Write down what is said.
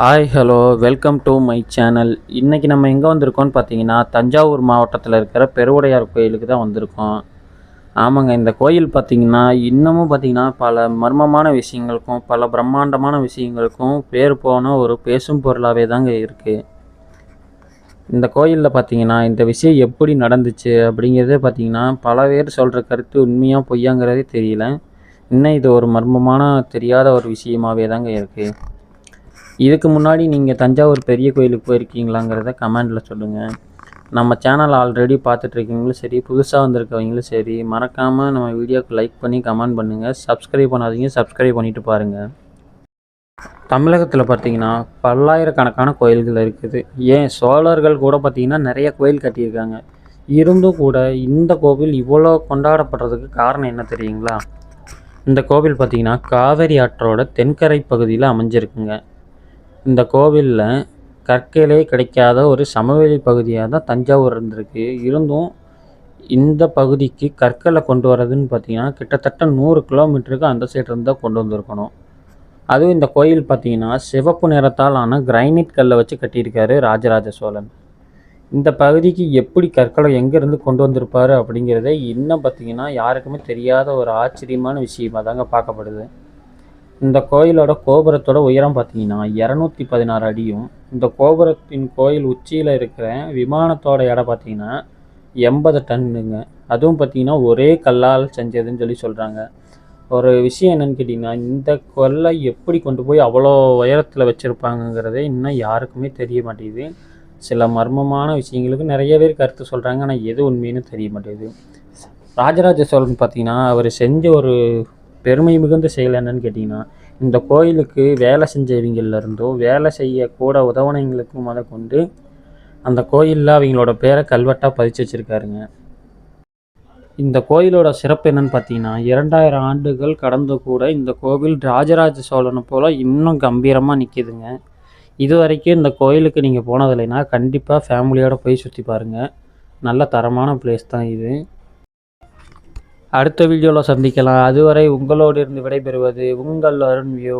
Hi hello welcome to my channel இன்றைக்கி நம்ம எங்கே வந்திருக்கோம்னு பார்த்தீங்கன்னா தஞ்சாவூர் மாவட்டத்தில் இருக்கிற பெருவுடையார் கோயிலுக்கு தான் வந்திருக்கோம். ஆமாங்க இந்த கோயில் பார்த்தீங்கன்னா இன்னமும் பார்த்தீங்கன்னா பல மர்மமான விஷயங்களுக்கும் பல பிரம்மாண்டமான விஷயங்களுக்கும் பேர் போன ஒரு பேசும் பொருளாகவே தாங்க இருக்குது இந்த கோயிலில் பார்த்தீங்கன்னா இந்த விஷயம் எப்படி நடந்துச்சு அப்படிங்கிறதே பார்த்தீங்கன்னா பல பேர் சொல்கிற கருத்து உண்மையாக பொய்யாங்கிறதே தெரியல. இன்னும் இது ஒரு மர்மமான தெரியாத ஒரு விஷயமாகவே தாங்க இருக்குது இதுக்கு முன்னாடி நீங்கள் தஞ்சாவூர் பெரிய கோயிலுக்கு போயிருக்கீங்களாங்கிறத கமெண்டில் சொல்லுங்கள் நம்ம சேனல் ஆல்ரெடி பார்த்துட்ருக்கீங்களும் சரி புதுசாக வந்திருக்கவங்களும் சரி மறக்காமல் நம்ம வீடியோக்கு லைக் பண்ணி கமெண்ட் பண்ணுங்கள் சப்ஸ்கிரைப் பண்ணாதீங்க சப்ஸ்கிரைப் பண்ணிவிட்டு பாருங்கள் தமிழகத்தில் பார்த்தீங்கன்னா பல்லாயிரக்கணக்கான கோயில்கள் இருக்குது. ஏன்? சோழர்கள் கூட பார்த்தீங்கன்னா நிறைய கோயில் கட்டியிருக்காங்க. இருந்தும் கூட இந்த கோவில் இவ்வளோ கொண்டாடப்படுறதுக்கு காரணம் என்ன தெரியுங்களா? இந்த கோவில் பார்த்தீங்கன்னா காவேரி ஆற்றோட தென்கரை பகுதியில் அமைஞ்சிருக்குங்க. இந்த கோவிலில் கற்களே கிடைக்காத ஒரு சமவெளி பகுதியாக தான் தஞ்சாவூர் இருந்திருக்கு. இருந்தும் இந்த பகுதிக்கு கற்களை கொண்டு வரதுன்னு பார்த்தீங்கன்னா கிட்டத்தட்ட நூறு கிலோமீட்டருக்கு அந்த சைட்லேருந்து தான் கொண்டு வந்திருக்கணும். அதுவும் இந்த கோயில் பார்த்தீங்கன்னா சிவப்பு நிறத்தால் ஆன கிரைனைட் கல்லை வச்சு கட்டியிருக்காரு ராஜராஜ சோழன். இந்த பகுதிக்கு எப்படி கற்களை எங்கேருந்து கொண்டு வந்திருப்பார் அப்படிங்கிறதே இன்னும் பார்த்தீங்கன்னா யாருக்குமே தெரியாத ஒரு ஆச்சரியமான விஷயமா தாங்க பார்க்கப்படுது. இந்த கோயிலோட கோபுரத்தோட உயரம் பார்த்தீங்கன்னா இரநூத்தி பதினாறு அடியும். இந்த கோபுரத்தின் கோயில் உச்சியில் இருக்கிற விமானத்தோட இடம் பார்த்தீங்கன்னா எண்பது டன்னுங்க. அதுவும் பார்த்தீங்கன்னா ஒரே கல்லால் செஞ்சதுன்னு சொல்லி சொல்கிறாங்க ஒரு விஷயம் என்னன்னு கேட்டிங்கன்னா இந்த கொல்லை எப்படி கொண்டு போய் அவ்வளோ உயரத்தில் வச்சுருப்பாங்கங்கிறதே இன்னும் யாருக்குமே தெரிய மாட்டேங்குது. சில மர்மமான விஷயங்களுக்கு நிறைய பேர் கருத்து சொல்கிறாங்க ஆனால் எது உண்மைன்னு தெரிய மாட்டேங்குது. ராஜராஜ சோழன் பார்த்தீங்கன்னா அவர் செஞ்ச ஒரு பெருமை மிகுந்த செயல் என்னன்னு கேட்டிங்கன்னா இந்த கோயிலுக்கு வேலை செஞ்சவங்கள்ல வேலை செய்ய கூட உதவனைங்களுக்கும் முத கொண்டு அந்த கோயிலில் அவங்களோட பேரை கல்வெட்டாக பதிச்சு வச்சுருக்காருங்க. இந்த கோயிலோட சிறப்பு என்னன்னு பார்த்தீங்கன்னா இரண்டாயிரம் ஆண்டுகள் கடந்து கூட இந்த கோவில் ராஜராஜ சோழனை போல் இன்னும் கம்பீரமாக நிற்கிதுங்க இது வரைக்கும் இந்த கோயிலுக்கு நீங்கள் போனதில்லைன்னா கண்டிப்பாக ஃபேமிலியோடு போய் சுற்றி பாருங்கள் நல்ல தரமான பிளேஸ் தான் இது. அடுத்த வீடியோவில் சந்திக்கலாம். அதுவரை உங்களோடு இருந்து விடைபெறுவது உங்கள் அருண் வியூ